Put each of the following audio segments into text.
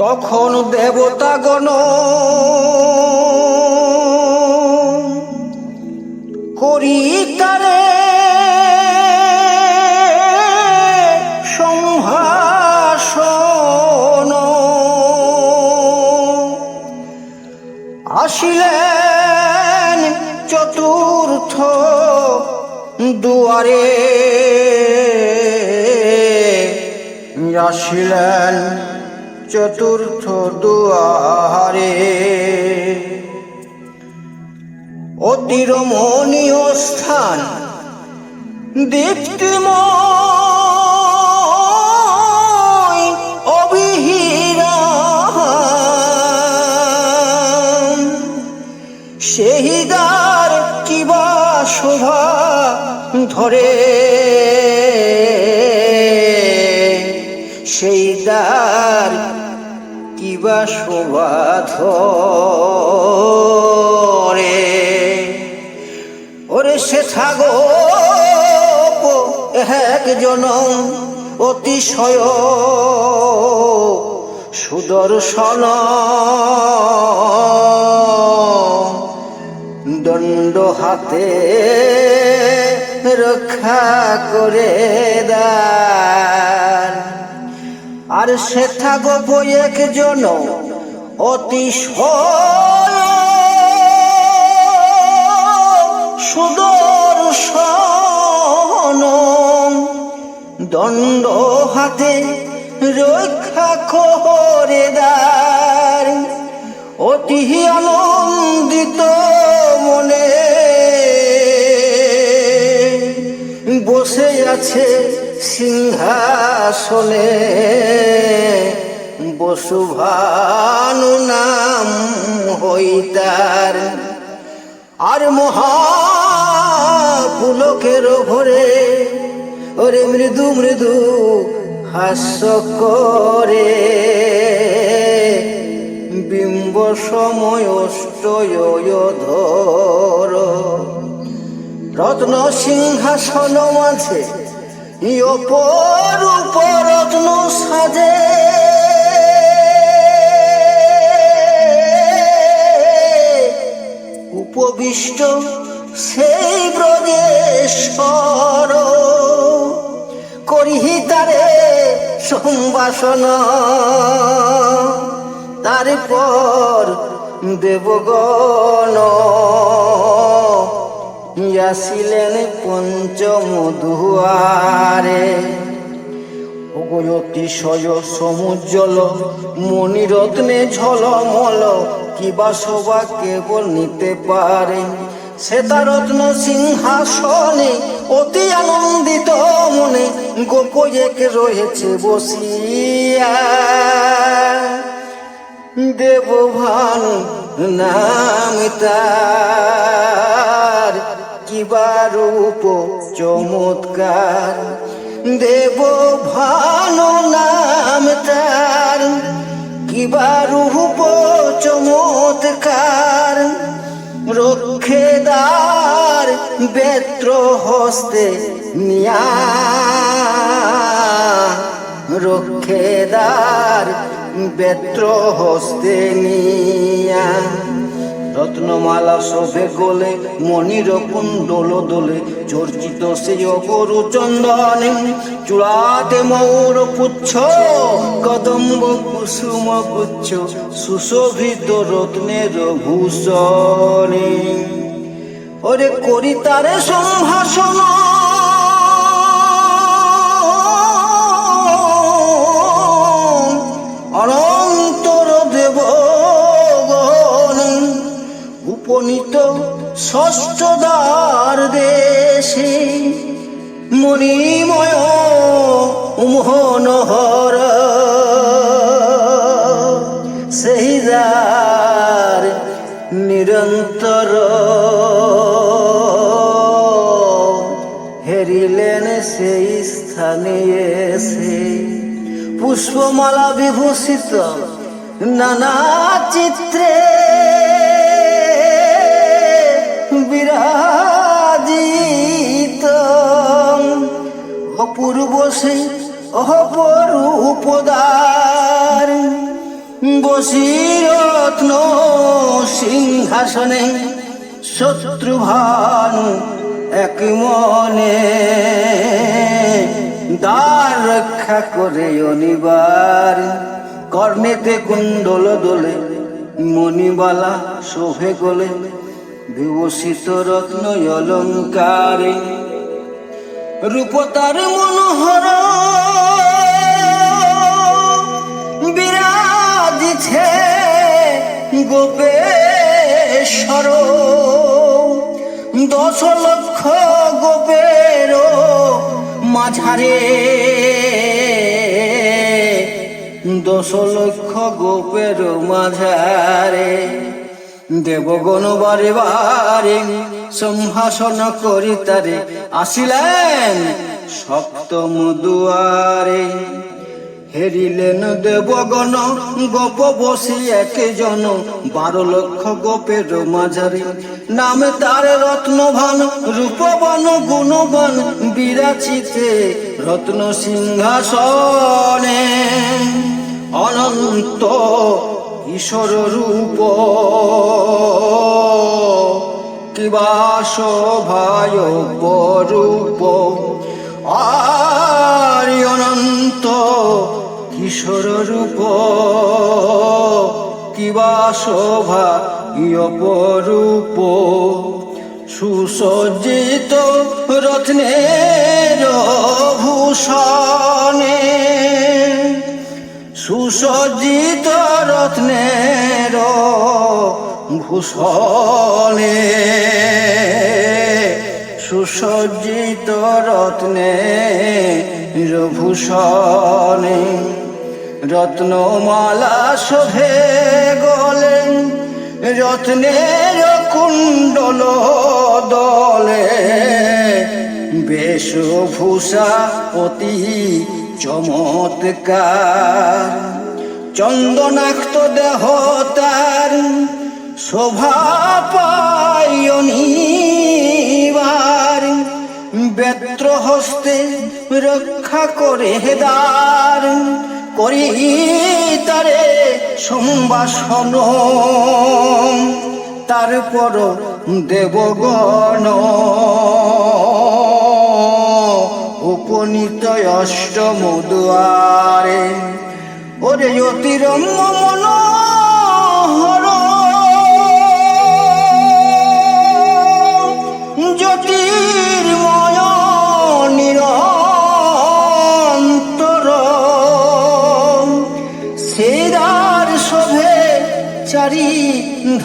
তখন দেবতাগণ করি তারে সম্ভাষণ আসিলেন চতুর্থ দুয়ারে। আসিলেন চতুর্থ দুয়ারে। অতি রমণীয় স্থান দীপ্তিময় অবিহীন। সেহিদার কিবা শোভা ধরে? সেইদার কিবা শোভা ধরে ওরে সে থাগো এক জনম অতিশয় সুদর্শন। দণ্ড হাতে রক্ষা করে দান। আর সে থাগো এক জন অতিশয় সুদর্শন দণ্ড হাতে রক্ষা করে দার অতি আনন্দিত মনে বসে আছে সিংহাসনে। বসুভানু নাম হইতার। আর মহাপুলকের ভরে ওরে মৃদু মৃদু হাস্য করে। বিম্ব সময় ধর রত্ন সিংহাসন মাঝে অপরূপ উপবিষ্ট সেই ব্রজেশ্বর করিহি তারে সম্ভাষণ তারপর দেবগণ আসিলেন পঞ্চম দুয়ারে অতিশয় সমুজ্জ্বল, মণিরত্নে ঝলমল, কিবা শোভা কেবল নিতে পারে। শ্বেতারত্ন সিংহাসনে, অতি আনন্দিত মনে গোপয়েক রয়েছে বসিয়া। দেবভান নাম তার, কিবা রূপ চমৎকার। দেব ভানু নাম তার। কিবা রূপ চমৎকার। রক্ষেদার বেত্র হস্তে নিয়া। রক্ষেদার বেত্র হস্তে নিয়া। রত্নমালা শোভে গোলে, মনির কুণ্ডল দোলে, চর্চিত সেই অপরু চন্দনে চূড়াতে মৌর পুচ্ছ, কদম্ব কুসুম পুচ্ছ, সুশোভিত রত্নের ভূষণে। ওরে করি তারে সম্ভাষণ উপনীত ষষ্ঠ দ্বার দেশে মণিময় মোহনহর। সেই দ্বার নিরন্তর হেরিলেন সেই স্থানে এসে পুষ্পমালা বিভূষিত নানা চিত্রে বিরাজিত। অপূর্ব সেই অপরূপদার বসিরত্ন সিংহাসনে, শত্রুভানু এক মনে। দ্বার রক্ষা করে অনিবার, কর্ণেতে কুণ্ডল দোলে, মণিবালা শোভে গোলে বিভূষিত রত্ন অলঙ্কারে রূপতার মনোহর বিরাজিছে গোপেশ্বর। দশ লক্ষ গোপের মাঝারে দশ লক্ষ গোপের মাঝারে দেবগণ বারে বারে, সম্ভাষণ করি তারে। আসিলেন সপ্তম দুয়ারে। হেরিলেন দেবগণ গোপ বসি একজন, বারো লক্ষ গোপের মাঝারে। নামে তার রত্নভান রূপবন গুণবান বিরাচিতে রত্ন সিংহাসনে। অনন্ত ঈশ্বর রূপ কিবা শোভায় রূপ আর অনন্ত কিশোর রূপ কিবা শোভা অপরূপ সুসজ্জিত রত্নের ভূষণে। সুসজ্জিত রত্নের ভূষণে সুসজ্জিত রত্নে ভূষণে রত্নমালা শোভে গলে রত্নের কুণ্ডল দলে বেশভূষা অতি চমৎকার চন্দনাক্ত দেহ তার শোভা পায়নিবার বেত্র হস্তে রক্ষা করে হেদার করি তারে সম্ভাষণ। তারপর দেবগণ উপনীত অষ্টম দুয়ারে। ওরে অতিরম্য মনোহর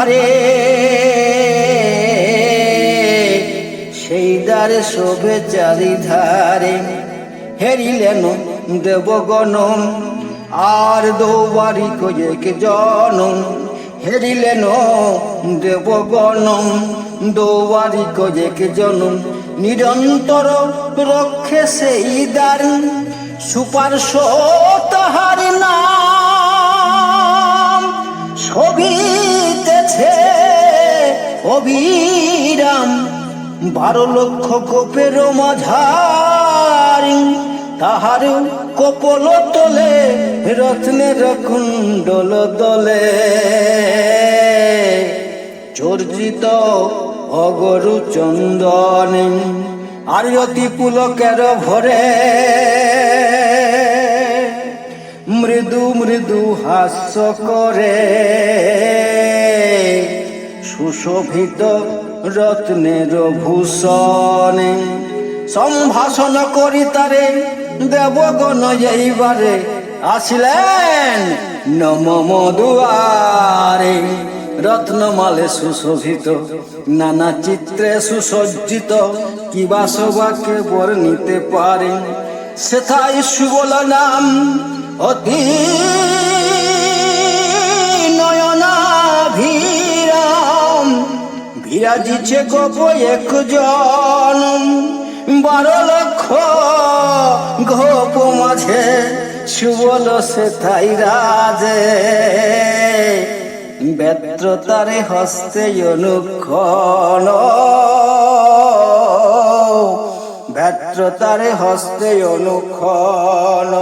ধারে। সেই দ্বারে শোভে চারিধারে হেরিলেন দেবগণ আর দৌবারি কয়েক জন হেরিলেন দেবগণ দৌবারি কয়েক জন নিরন্তর রক্ষে সেই দ্বার সুপার্শ তাহার নাম। ছবিতেছে অবিরাম। বারো লক্ষ কোপের মাঝার, তাহার কপল তলে রত্নের কুণ্ডল দলে। চর্জিত অগরু চন্দন আর অতি পুলকের ভরে। মৃদু মৃদু হাস্য করে। সুশোভিত রত্নের ভূষণে সম্ভাষণ করি তারে দেবগণ এইবারে আসিলেন নম মধুয়ারে রত্নমালে সুশোভিত, নানা চিত্রে সুসজ্জিত কিবা সবাকে বর্ণিতে পারে। সেথায় সুবল নাম অতি বিরাজিছে গোপ একজন। বারো লক্ষ গোপ মাঝে সুবল সেথাই রাজে। ব্যত্রতারে হস্তে অনুক্ষণ। ব্যত্রতারে হস্তে অনুক্ষণ।